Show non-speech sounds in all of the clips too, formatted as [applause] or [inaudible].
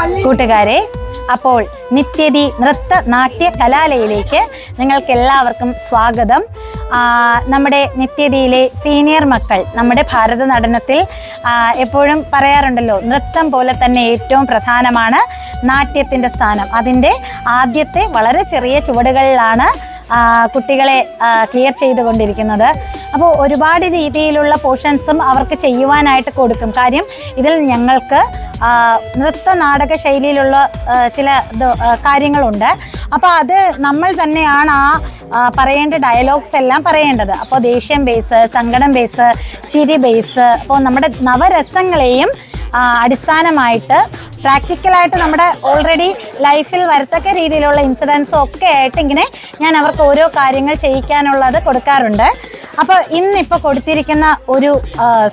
കൂട്ടുകാരെ അപ്പോൾ നിത്യതി നൃത്ത നാട്യ കലാലയിലേക്ക് നിങ്ങൾക്ക് എല്ലാവർക്കും സ്വാഗതം നമ്മുടെ നിത്യതിയിലെ സീനിയർ മക്കൾ നമ്മുടെ ഭാരത നടനത്തിൽ എപ്പോഴും പറയാറുണ്ടല്ലോ നൃത്തം പോലെ തന്നെ ഏറ്റവും പ്രധാനമാണ് നാട്യത്തിന്റെ സ്ഥാനം. അതിന്റെ ആദ്യത്തെ വളരെ ചെറിയ ചുവടുകളിലാണ് കുട്ടികളെ ക്ലിയർ ചെയ്തുകൊണ്ടിരിക്കുന്നത്. അപ്പോൾ ഒരുപാട് രീതിയിലുള്ള പോർഷൻസും അവർക്ക് ചെയ്യുവാനായിട്ട് കൊടുക്കും. കാര്യം ഇതിൽ ഞങ്ങൾക്ക് നൃത്ത നാടക ശൈലിയിലുള്ള ചില കാര്യങ്ങളുണ്ട്. അപ്പോൾ അത് നമ്മൾ തന്നെയാണ് ആ പറയേണ്ട ഡയലോഗ്സ് എല്ലാം പറയേണ്ടത്. അപ്പോൾ ദേഷ്യം ബേസ് സങ്കടം ബേസ് ചിരി ബേസ് അപ്പോൾ നമ്മുടെ നവരസങ്ങളെയും അടിസ്ഥാനമായിട്ട് പ്രാക്ടിക്കലായിട്ട് നമ്മുടെ ഓൾറെഡി ലൈഫിൽ വരത്തക്ക രീതിയിലുള്ള ഇൻസിഡൻസും ഒക്കെ ആയിട്ട് ഇങ്ങനെ ഞാൻ അവർക്ക് ഓരോ കാര്യങ്ങൾ ചെയ്യിക്കാനുള്ളത് കൊടുക്കാറുണ്ട്. അപ്പോൾ ഇന്നിപ്പോൾ കൊടുത്തിരിക്കുന്ന ഒരു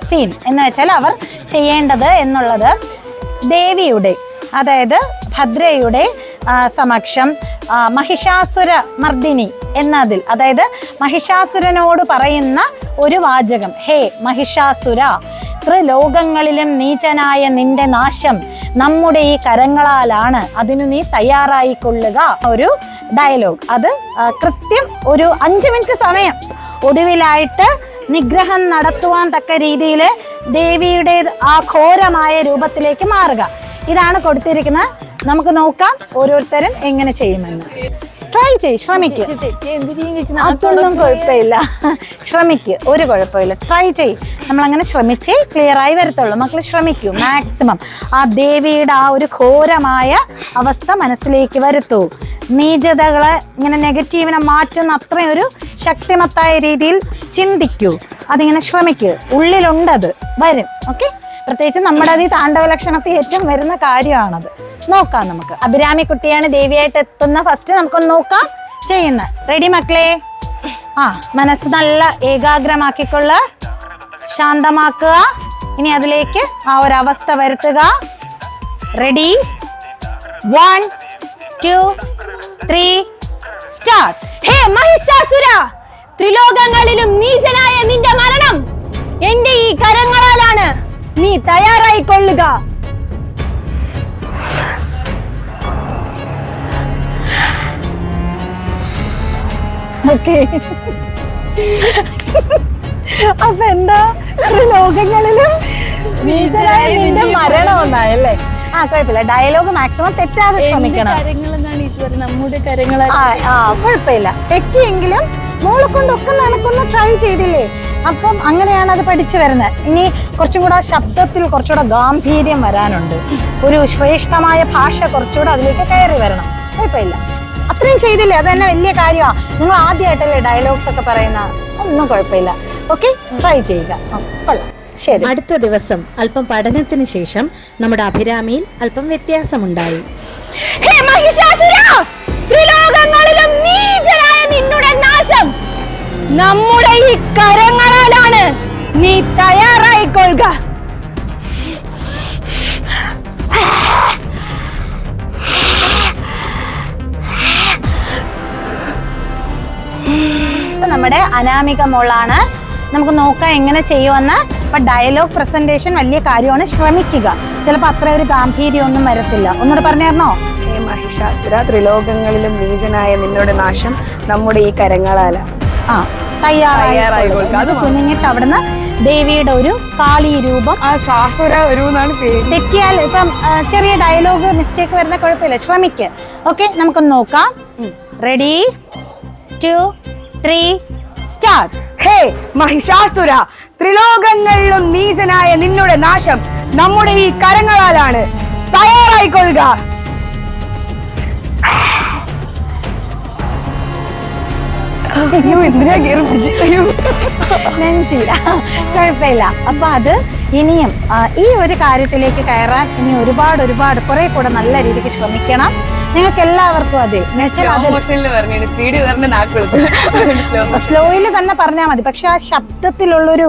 സീൻ എന്ന് വെച്ചാൽ അവർ ചെയ്യേണ്ടത് എന്നുള്ളത് ദേവിയുടെ അതായത് ഭദ്രയുടെ സമക്ഷം മഹിഷാസുര മർദിനി എന്നതിൽ അതായത് മഹിഷാസുരനോട് പറയുന്ന ഒരു വാചകം ഹേ മഹിഷാസുര ത്രിലോകങ്ങളിലും നീചനായ നിന്റെ നാശം നമ്മുടെ ഈ കരങ്ങളാലാണ്. അതിനു നീ തയ്യാറായിക്കൊള്ളുക ഒരു ഡയലോഗ് അത് കൃത്യം ഒരു അഞ്ച് മിനിറ്റ് സമയം. ഒടുവിലായിട്ട് നിഗ്രഹം നടത്തുവാൻ തക്ക രീതിയിൽ ദേവിയുടെ ആ ഘോരമായ രൂപത്തിലേക്ക് മാറുക. ഇതാണ് കൊടുത്തിരിക്കുന്നത്. നമുക്ക് നോക്കാം ഓരോരുത്തരും എങ്ങനെ ചെയ്യുമെന്ന്. ട്രൈ ചെയ് ശ്രമിക്ക് അതൊന്നും കുഴപ്പമില്ല. [laughs] ശ്രമിക്ക് ഒരു കുഴപ്പമില്ല. ട്രൈ ചെയ് നമ്മൾ അങ്ങനെ ശ്രമിച്ചേ ക്ലിയർ ആയി വരത്തുള്ളൂ. മക്കൾ ശ്രമിക്കൂ മാക്സിമം ആ ദേവിയുടെ ആ ഒരു ഘോരമായ അവസ്ഥ മനസ്സിലേക്ക് വരുത്തൂ. നീചതകളെ ഇങ്ങനെ നെഗറ്റീവിനെ മാറ്റുന്ന അത്രയും ഒരു ശക്തിമത്തായ രീതിയിൽ ചിന്തിക്കൂ. അതിങ്ങനെ ശ്രമിക്കൂ. ഉള്ളിലുണ്ടത്. വരും. ഓക്കെ പ്രത്യേകിച്ച് നമ്മുടെ അത് ഈ താണ്ഡവ ലക്ഷണത്തിൽ ഏറ്റവും വരുന്ന കാര്യമാണത്. നോക്കാം നമുക്ക്. അഭിരാമി കുട്ടിയാണ് ദേവിയായിട്ട് എത്തുന്ന ഫസ്റ്റ് നമുക്കൊന്ന് നോക്കാം. ചെയ്യുന്ന. റെഡി മക്കളെ? ആ മനസ്സ് നല്ല ഏകാഗ്രമാക്കിക്കൊള്ള. ശാന്തമാക്കുക. ഇനി അതിലേക്ക് ആ ഒരു അവസ്ഥ വരുത്തുക. Ready one two three start ഹേ മഹിഷാസുര ത്രിലോകങ്ങളിലും നീചനായ നിന്റെ മരണം എന്റെ ഈ കരങ്ങളാലാണ് നീ തയ്യാറായി ഓക്കെ. അപ്പൊ എന്താ? ലോകങ്ങളിലും നീചരായ നിന്റെ മരണം ഒന്നായല്ലേ ആ കുഴപ്പമില്ല. ഡയലോഗ് മാക്സിമം തെറ്റാതെ ശ്രമിക്കണം. നമ്മുടെ ആ കുഴപ്പമില്ല. തെറ്റിയെങ്കിലും മോളെ കൊണ്ടൊക്കെ നടക്കുന്ന ട്രൈ ചെയ്തില്ലേ? അപ്പം അങ്ങനെയാണ് അത് പഠിച്ചു വരുന്നത്. ഇനി കുറച്ചും കൂടെ ശബ്ദത്തിൽ കുറച്ചുകൂടെ ഗാംഭീര്യം വരാനുണ്ട്. ഒരു ശ്രേഷ്ഠമായ ഭാഷ കുറച്ചുകൂടെ അതിലേക്ക് കയറി വരണം. കുഴപ്പമില്ല. അത്രയും ചെയ്തില്ലേ? അത് തന്നെ വലിയ കാര്യമാണ് നിങ്ങൾ ആദ്യമായിട്ടല്ലേ ഡയലോഗ്സ് ഒക്കെ പറയുന്ന? ഒന്നും കുഴപ്പമില്ല. ഓക്കെ ട്രൈ ചെയ്യുക. കൊള്ളാം. ശരി. അടുത്ത ദിവസം അല്പം പഠനത്തിന് ശേഷം നമ്മുടെ അഭിരാമിയിൽ അല്പം വ്യത്യാസമുണ്ടായി. ഹേ മഹിഷാസുര! ത്രിലോകങ്ങളിലും നീചനായ നിന്നുടെ നാശം നമ്മുടെ ഈ കരങ്ങളാലാണ് നീ തയ്യാറായി നമ്മുടെ അനാമിക മോളാണ്. നമുക്ക് നോക്കാം എങ്ങനെ ചെയ്യുമെന്ന്. അപ്പൊ ഡയലോഗ് പ്രസന്റേഷൻ വലിയ കാര്യമാണ്. ശ്രമിക്കുക. ചിലപ്പോൾ അത്ര ഒരു ഗാംഭീര്യം ഒന്നും വരത്തില്ല. ഒന്നുകൂടെ പറഞ്ഞായിരുന്നോ ഹേ മഹിഷാസുര ത്രിലോകങ്ങളിലും നീചനായ നിന്നോട് നാശം നമ്മുടെ ഈ കരങ്ങളാല. ആ തയ്യാറായി തയ്യാറായിക്കൊള്ളുക. അത് കുഞ്ഞിട്ട് അവിടുന്ന് ദേവിയുടെ ഒരു കാളി രൂപം ആ സാസുര ഒരു എന്നാണ് പേര്. തെറ്റിയാൽ ഇപ്പം ചെറിയ ഡയലോഗ് മിസ്റ്റേക്ക് വരുന്ന കുഴപ്പമില്ല. ശ്രമിക്ക്. ഓക്കെ നമുക്കൊന്ന് നോക്കാം. റെഡി ടു ത്രീ സ്റ്റാർട്ട് ഹേ മഹിഷാസുര ത്രിലോകങ്ങളിലും നീചനായ നിന്നുടെ നാശം നമ്മുടെ ഈ കരങ്ങളാലാണ്. തയ്യാറായിക്കൊള്ളുക. അയ്യോ എന്തിനാ കയറി പിടിച്ച്? അയ്യോ. നെഞ്ചില്ല കുഴപ്പമില്ല. അപ്പൊ അത് ഇനിയും ഈ ഒരു കാര്യത്തിലേക്ക് കയറാൻ ഇനി ഒരുപാട് ഒരുപാട് കുറെ കൂടെ നല്ല രീതിക്ക് ശ്രമിക്കണം. നിങ്ങൾക്ക് എല്ലാവർക്കും അതെ. സ്ലോയിൽ തന്നെ പറഞ്ഞാൽ മതി. പക്ഷെ ആ ശബ്ദത്തിലുള്ളൊരു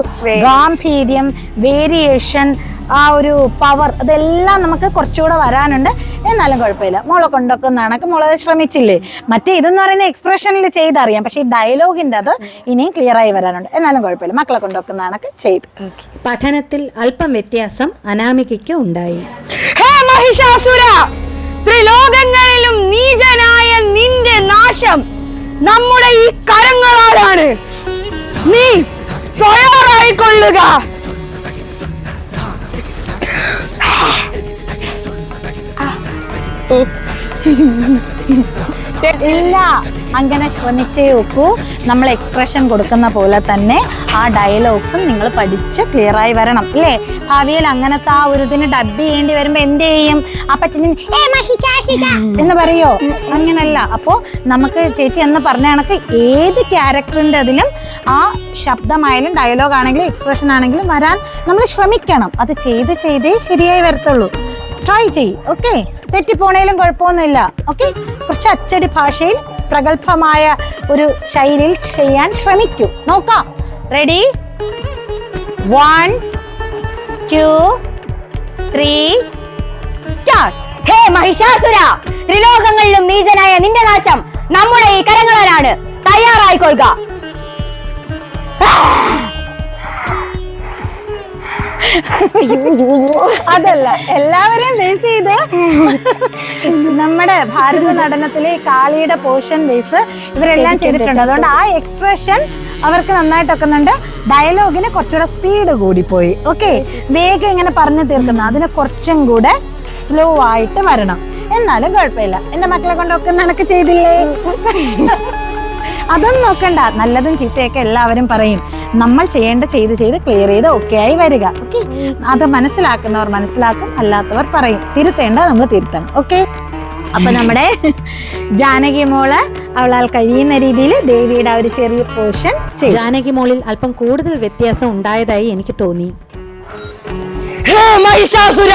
ഗാംഭീര്യം വേരിയേഷൻ ആ ഒരു പവർ അതെല്ലാം നമുക്ക് കുറച്ചുകൂടെ വരാനുണ്ട്. എന്നാലും കുഴപ്പമില്ല. മോളെ കൊണ്ടൊക്കെ നടക്ക് മോളെ ശ്രമിച്ചില്ലേ? മറ്റേ ഇതെന്ന് പറയുന്ന എക്സ്പ്രഷനിൽ ചെയ്തറിയാം. പക്ഷേ ഈ ഡയലോഗിന്റെ അത് ഇനിയും ക്ലിയർ ആയി വരാനുണ്ട്. എന്നാലും കുഴപ്പമില്ല. മക്കളെ കൊണ്ടൊക്കെ നടക്ക് ചെയ്ത്. പഠനത്തിൽ അല്പം വ്യത്യാസം അനാമികയ്ക്ക് ഉണ്ടായി. ഹേ മഹിഷാസുര! ത്രിലോകങ്ങളിലും നീചനായ നിന്റെ നാശം നമ്മുടെ ഈ കരങ്ങളാലാണ്. നീ തയ്യാറായിക്കൊള്ളുക. ഓ ഇല്ല. അങ്ങനെ ശ്രമിച്ചേ ഒക്കൂ. നമ്മൾ എക്സ്പ്രഷൻ കൊടുക്കുന്ന പോലെ തന്നെ ആ ഡയലോഗ്സും നിങ്ങൾ പഠിച്ച് ക്ലിയറായി വരണം അല്ലേ ഭാവിയിൽ അങ്ങനത്തെ ആ ഒരു ഇതിന് ഡബ് ചെയ്യേണ്ടി വരുമ്പോൾ എന്ത് ചെയ്യും? അപ്പത്തിന് പറ്റുന്ന "ഏ, എന്ന് പറയോ? അങ്ങനല്ല. അപ്പോ നമുക്ക് ചേച്ചി എന്ന് പറഞ്ഞ കണക്ക് ഏത് ക്യാരക്ടറിന്റെ അതിലും ആ ശബ്ദമായാലും ഡയലോഗ് ആണെങ്കിലും എക്സ്പ്രഷൻ ആണെങ്കിലും വരാൻ നമ്മൾ ശ്രമിക്കണം. അത് ചെയ്ത് ചെയ്തേ ശരിയായി വരത്തുള്ളൂ. ട്രൈ ചെയ് ഓക്കെ തെറ്റിപ്പോണേലും കുഴപ്പമൊന്നുമില്ല ഓക്കെ കുറച്ച് അച്ചടി ഭാഷയിൽ പ്രഗത്ഭമായ ഒരു ശൈലിയിൽ ചെയ്യാൻ ശ്രമിക്കൂ. നോക്കാം. Ready one two three start ഹേ മഹിഷാസുര ത്രിലോകങ്ങളിലും നീചനായ നിന്റെ നാശം നമ്മുടെ ഈ കരങ്ങളാണ് തയ്യാറായിക്കൊള്ളുക. അതല്ല എല്ലാവരെയും ബേസ് ചെയ്ത്. നമ്മുടെ ഭാരത നടനത്തിലെ കാളിയുടെ പോർഷൻ ബേസ് ഇവരെല്ലാം ചെയ്തിട്ടുണ്ട്. അതുകൊണ്ട് ആ എക്സ്പ്രഷൻ അവർക്ക് നന്നായിട്ട് ഒക്കുന്നുണ്ട്. ഡയലോഗിന് കുറച്ചുകൂടെ സ്പീഡ് കൂടി പോയി. ഓക്കെ വേഗം ഇങ്ങനെ പറഞ്ഞു തീർക്കുന്നു. അതിന് കുറച്ചും കൂടെ സ്ലോ ആയിട്ട് വരണം. എന്നാലും കുഴപ്പമില്ല. എന്റെ മക്കളെ കൊണ്ടൊക്കെ നിനക്ക് ചെയ്തില്ലേ? അതൊന്നും നോക്കണ്ട. നല്ലതും ചീത്തയൊക്കെ എല്ലാവരും പറയും. നമ്മൾ ചെയ്യേണ്ട ചെയ്ത് ചെയ്ത് ക്ലിയർ ചെയ്ത് ഓക്കെ ആയി വരിക ഓക്കെ അത് മനസ്സിലാക്കുന്നവർ മനസ്സിലാക്കും അല്ലാത്തവർ പറയും. തിരുത്തേണ്ട നമ്മൾ തിരുത്തണം ഓക്കെ അപ്പൊ നമ്മുടെ ജാനകി മോൾ അവളാൽ കഴിയുന്ന രീതിയിൽ ദേവിയുടെ ആ ഒരു ചെറിയ പോർഷൻ ചെയ്യും ജാനകി മോളിൽ അല്പം കൂടുതൽ വ്യത്യാസം ഉണ്ടായതായി എനിക്ക് തോന്നി. ഹേ മഹിഷാസുര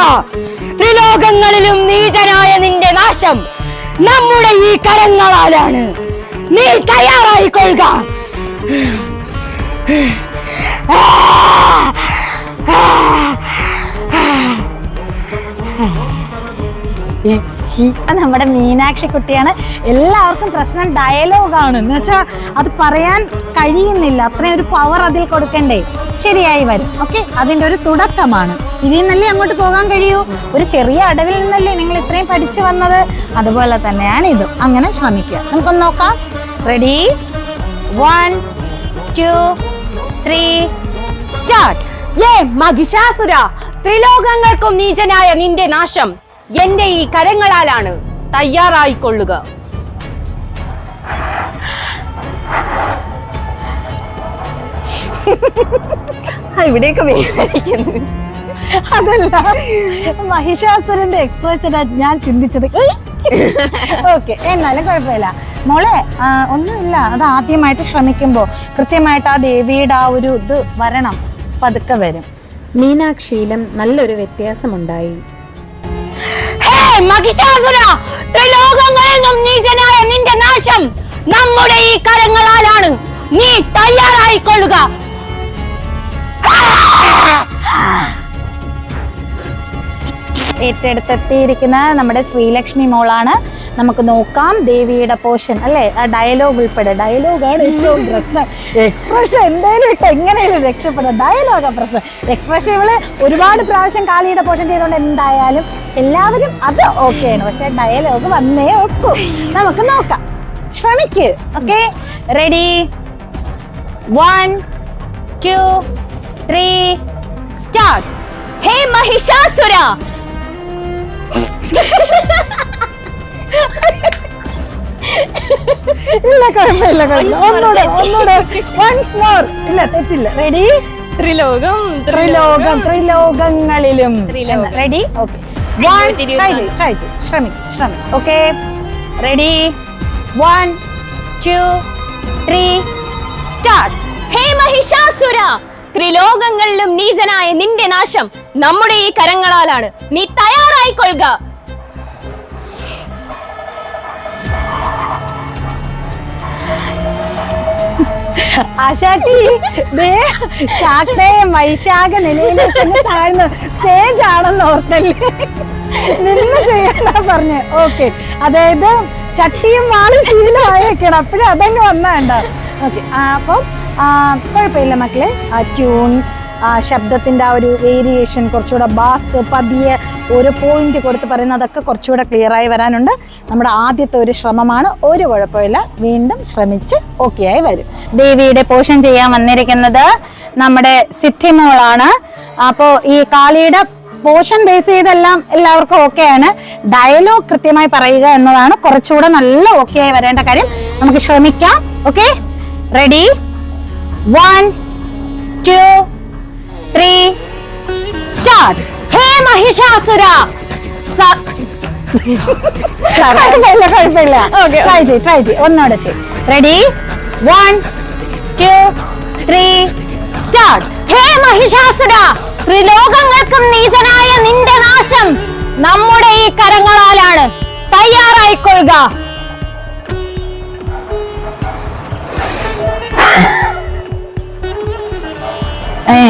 ത്രിലോകങ്ങളിലും നീചനായ നിന്റെ നാശം നമ്മുടെ ഈ കരങ്ങളാലാണ്. നീ തയ്യാറായിക്കൊള്ളുക. നമ്മുടെ മീനാക്ഷി കുട്ടിയാണ്. എല്ലാവർക്കും പ്രശ്നം ഡയലോഗാണ് എന്ന് വെച്ചാൽ അത് പറയാൻ കഴിയുന്നില്ല. അത്രയും ഒരു പവർ അതിൽ കൊടുക്കണ്ടേ. ശരിയായി വരും. ഓക്കെ അതിന്റെ ഒരു തുടക്കമാണ്. ഇതിൽ നിന്നല്ലേ അങ്ങോട്ട് പോകാൻ കഴിയൂ? ഒരു ചെറിയ അടവിൽ നിന്നല്ലേ നിങ്ങൾ ഇത്രയും പഠിച്ചു വന്നത്? അതുപോലെ തന്നെയാണ് ഇത്. അങ്ങനെ ശ്രമിക്കുക. നമുക്കൊന്ന് നോക്കാം. Ready one two three start ഏ മഹിഷാസുര ത്രിലോകങ്ങൾക്കും നീചനായ നിന്റെ നാശം എന്റെ ഈ കരങ്ങളാലാണ് തയ്യാറായിക്കൊള്ളുക. ഇവിടെയൊക്കെ വേദനിക്കുന്നു. അതല്ല മഹിഷാസുരന്റെ എക്സ്പ്രഷനാ ഞാൻ ചിന്തിച്ചത്. [laughs] ഓക്കെ എന്നാലും കുഴപ്പമില്ല. മോളെ ഒന്നുമില്ല. അത് ആദ്യമായിട്ട് ശ്രമിക്കുമ്പോൾ കൃത്യമായിട്ട് ആ ദേവിയുടെ ആ ഒരു ഇത് വരണം. പതുക്കെ വരും. മീനാക്ഷിയിലും നല്ലൊരു വ്യത്യാസമുണ്ടായി. നീചനായ നിന്റെ നാശം നമ്മുടെ ഈ കരങ്ങളാലാണ്. നീ തയ്യാറായിക്കൊള്ളുക. ഏറ്റെടുത്തെത്തിയിരിക്കുന്ന നമ്മുടെ ശ്രീലക്ഷ്മി മോളാണ്. നമുക്ക് നോക്കാം ദേവിയുടെ പോർഷൻ അല്ലേ? ആ ഡയലോഗ് ഉൾപ്പെടെ. ഡയലോഗാണ് ഏറ്റവും പ്രശ്നം. എക്സ്പ്രഷൻ എന്തായാലും ഇട്ട് എങ്ങനെയാലും രക്ഷപ്പെടാം. ഡയലോഗാ പ്രശ്നം. എക്സ്പ്രഷൻ ഇവൾ ഒരുപാട് പ്രാവശ്യം കാളിയുടെ പോർഷൻ ചെയ്തുകൊണ്ട് എന്തായാലും എല്ലാവരും അത് ഓക്കെയാണ് പക്ഷെ ഡയലോഗ് വന്നേ ഒക്കൂ. നമുക്ക് നോക്കാം. ശ്രമിക്ക്. Okay ready one two three start ഹേ മഹിഷാസുര! [laughs] ഇല്ല കുഴപ്പമില്ല ഒന്നുകൂടെ ഒന്നുകൂടെ. വൺസ് മോർ ഇല്ല തെറ്റില്ല. റെഡി ത്രിലോകം ത്രിലോകം ത്രിലോകങ്ങളിലും. ത്രിലോകം. റെഡി ഓക്കെ വൺ ട്രൈ ചെയ്യ് ട്രൈ ചെയ്യ്. ശ്രമി ശ്രമി okay ready one two three start ഹേ മഹിഷാസുര ത്രിലോകങ്ങളിലും നീചനായ നിന്റെ നാശം നമ്മുടെ ഈ കരങ്ങളാലാണ്. നീ തയ്യാറായിക്കൊള്ളുക. ആശാട്ടി ദേ ശാക്തയും വൈശാഖ നിലയിലേക്ക് താഴ്ന്നു സ്റ്റേജ് ആണെന്ന് ഓർത്തല്ലേ? നിന്ന് ചെയ്യാനാ പറഞ്ഞേ. ഓക്കെ അതായത് ചട്ടിയും വാളും ശീലമായേക്കണം. അപ്പോഴും അതങ്ങ് വന്നാണ്ട ഓക്കെ അപ്പം കുഴപ്പമില്ല മക്കളെ. ആ ട്യൂൺ ആ ശബ്ദത്തിന്റെ ആ ഒരു വേരിയേഷൻ കുറച്ചുകൂടെ ബാസ് പതിയെ ഒരു പോയിന്റ് കൊടുത്ത് പറയുന്നത് അതൊക്കെ കുറച്ചുകൂടെ ക്ലിയർ ആയി വരാനുണ്ട്. നമ്മുടെ ആദ്യത്തെ ഒരു ശ്രമമാണ്. ഒരു കുഴപ്പമില്ല. വീണ്ടും ശ്രമിച്ച് ഓക്കെ ആയി വരും. ദേവിയുടെ പോഷൻ ചെയ്യാൻ വന്നിരിക്കുന്നത് നമ്മുടെ സിദ്ധിമോളാണ് അപ്പോ ഈ കാളിയുടെ പോഷൻ ബേസ് ചെയ്തെല്ലാം എല്ലാവർക്കും ഓക്കെയാണ് ഡയലോഗ് കൃത്യമായി പറയുക എന്നതാണ് കുറച്ചുകൂടെ നല്ല ഓക്കെ ആയി വരേണ്ട കാര്യം. നമുക്ക് ശ്രമിക്കാം. Okay ready one two three start ഹേ മഹിഷാസുര. കുഴപ്പമില്ല കുഴപ്പമില്ല. ട്രൈ ചെയ് ട്രൈ ചെയ് ഒന്നുകൂടെ ചെയ് ready one two three start ഹേ മഹിഷാസുര. ത്രിലോകങ്ങൾക്കും നീചനായ നിന്റെ നാശം നമ്മുടെ ഈ കരങ്ങളാലാണ്. തയ്യാറായിക്കൊള്ളുക. ഏ.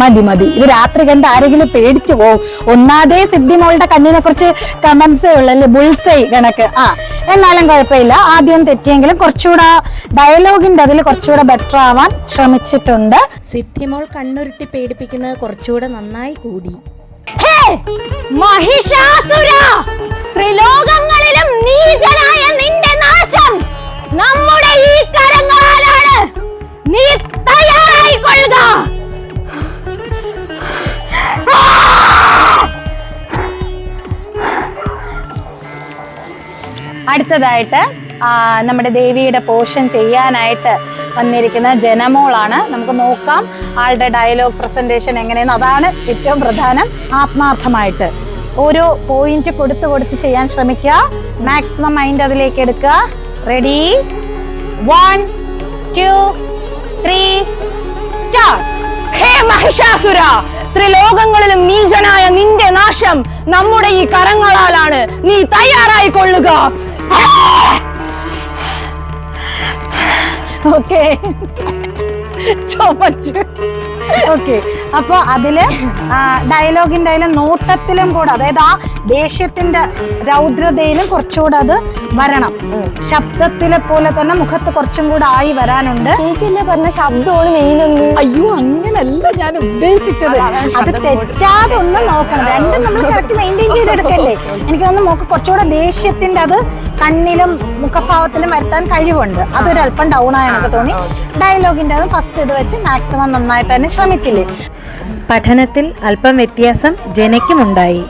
മതി മതി. ഇത് രാത്രി കണ്ട് ആരെങ്കിലും പേടിച്ചു പോവും. സിദ്ധി മോളുടെ കണ്ണിനെ കുറിച്ച് കമന്റ്സേ അല്ലെ? ബുൾസൈ കണക്ക്. ആ എന്നാലും കുഴപ്പമില്ല. ആദ്യം തെറ്റിയെങ്കിലും കുറച്ചുകൂടെ ഡയലോഗിന്റെ അതിൽ കുറച്ചുകൂടെ ബെറ്റർ ആവാൻ ശ്രമിച്ചിട്ടുണ്ട്. സിദ്ധിമോൾ കണ്ണുരുട്ടി പേടിപ്പിക്കുന്നത് കുറച്ചുകൂടെ നന്നായി കൂടി. മഹിഷാസുര! ത്രിലോകങ്ങളിലും നീചനായ നിന്റെ നാശം നമ്മുടെ ഈ കരങ്ങളാലാണ്. നീ തയ്യാറായിക്കൊള്ളുക! അടുത്തതായിട്ട് നമ്മുടെ ദേവിയുടെ പോഷൻ ചെയ്യാനായിട്ട് വന്നിരിക്കുന്ന ജനമോളാണ്. നമുക്ക് നോക്കാം ആളുടെ ഡയലോഗ് പ്രസന്റേഷൻ എങ്ങനെയെന്ന്. അതാണ് ഏറ്റവും പ്രധാനം. ആത്മാർത്ഥമായിട്ട് ഓരോ പോയിന്റ് കൊടുത്ത് കൊടുത്ത് ചെയ്യാൻ ശ്രമിക്കുക. മാക്സിമം മൈൻഡ് അതിലേക്ക് എടുക്കുക. Ready one two three start ഹേ മഹിഷാസുര ത്രിലോകങ്ങളിലും നീചനായ നിന്റെ നാശം നമ്മുടെ ഈ കരങ്ങളാലാണ് നീ തയ്യാറായി കൊള്ളുക ഓക്കെ ചുമച്ച് ഓക്കെ അപ്പൊ അതിൽ ഡയലോഗിന്റെ അതിലും നോട്ടത്തിലും കൂടെ അതായത് ആ ദേഷ്യത്തിന്റെ രൗദ്രതയിലും കുറച്ചുകൂടെ അത് വരണം. ശബ്ദത്തിലെ പോലെ തന്നെ മുഖത്ത് കുറച്ചും കൂടെ ആയി വരാനുണ്ട്. ചേച്ചിയല്ലേ പറഞ്ഞ ശബ്ദമാണ് മെയിൻ എന്ന് അയ്യോ അങ്ങനല്ല ഞാൻ ഉദ്ദേശിച്ചത്. അത് തെറ്റാതെ ഒന്ന് നോക്കണം. രണ്ടും നമ്മൾ കറക്റ്റ് മെയിന്റെയിൻ ചെയ്തെടുക്കല്ലേ? എനിക്ക് ഒന്ന് നോക്ക് കുറച്ചുകൂടെ ദേഷ്യത്തിന്റെ അത് കണ്ണിലും മുഖഭാവത്തിലും വരുത്താൻ കഴിവുണ്ട്. അതൊരു അല്പം ഡൗൺ ആയി എനിക്ക് തോന്നി ഡയലോഗിന്റെ അത് ഫസ്റ്റ് ഇത് വെച്ച് മാക്സിമം നന്നായിട്ട് തന്നെ ശ്രമിച്ചില്ലേ? പഠനത്തിൽ അല്പം വ്യത്യാസം ജനയ്ക്കുമുണ്ടായി.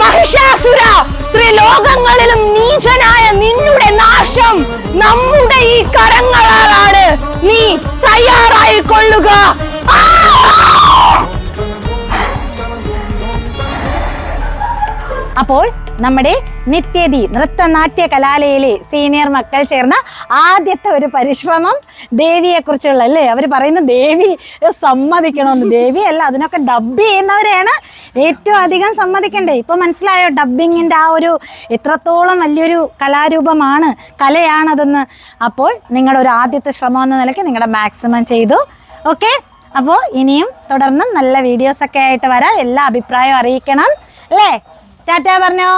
മഹിഷാസുര ത്രിലോകങ്ങളിലും നീചനായ നിന്നുടെ നാശം നമ്മുടെ ഈ കരങ്ങളാലാണ്. നീ തയ്യാറായി കൊള്ളുക അപ്പോൾ നമ്മുടെ നിത്യതി നൃത്തനാട്യ കലാലയിലെ സീനിയർ മക്കൾ ചേർന്ന ആദ്യത്തെ ഒരു പരിശ്രമം ദേവിയെ കുറിച്ചുള്ള അല്ലേ? അവർ പറയുന്ന ദേവി സമ്മതിക്കണമെന്ന്. ദേവി അല്ല അതിനൊക്കെ ഡബ് ചെയ്യുന്നവരെയാണ് ഏറ്റവും അധികം സമ്മതിക്കണ്ടേ ഇപ്പൊ മനസ്സിലായോ? ഡബിങ്ങിന്റെ ആ ഒരു എത്രത്തോളം വലിയൊരു കലാരൂപമാണ് കലയാണതെന്ന്. അപ്പോൾ നിങ്ങളുടെ ഒരു ആദ്യത്തെ ശ്രമം എന്ന നിലയ്ക്ക് നിങ്ങളുടെ മാക്സിമം ചെയ്തു. ഓക്കെ അപ്പോൾ ഇനിയും തുടർന്ന് നല്ല വീഡിയോസ് ഒക്കെ ആയിട്ട് വരാം. എല്ലാ അഭിപ്രായവും അറിയിക്കണം. അല്ലേ? ടാറ്റ പറഞ്ഞോ.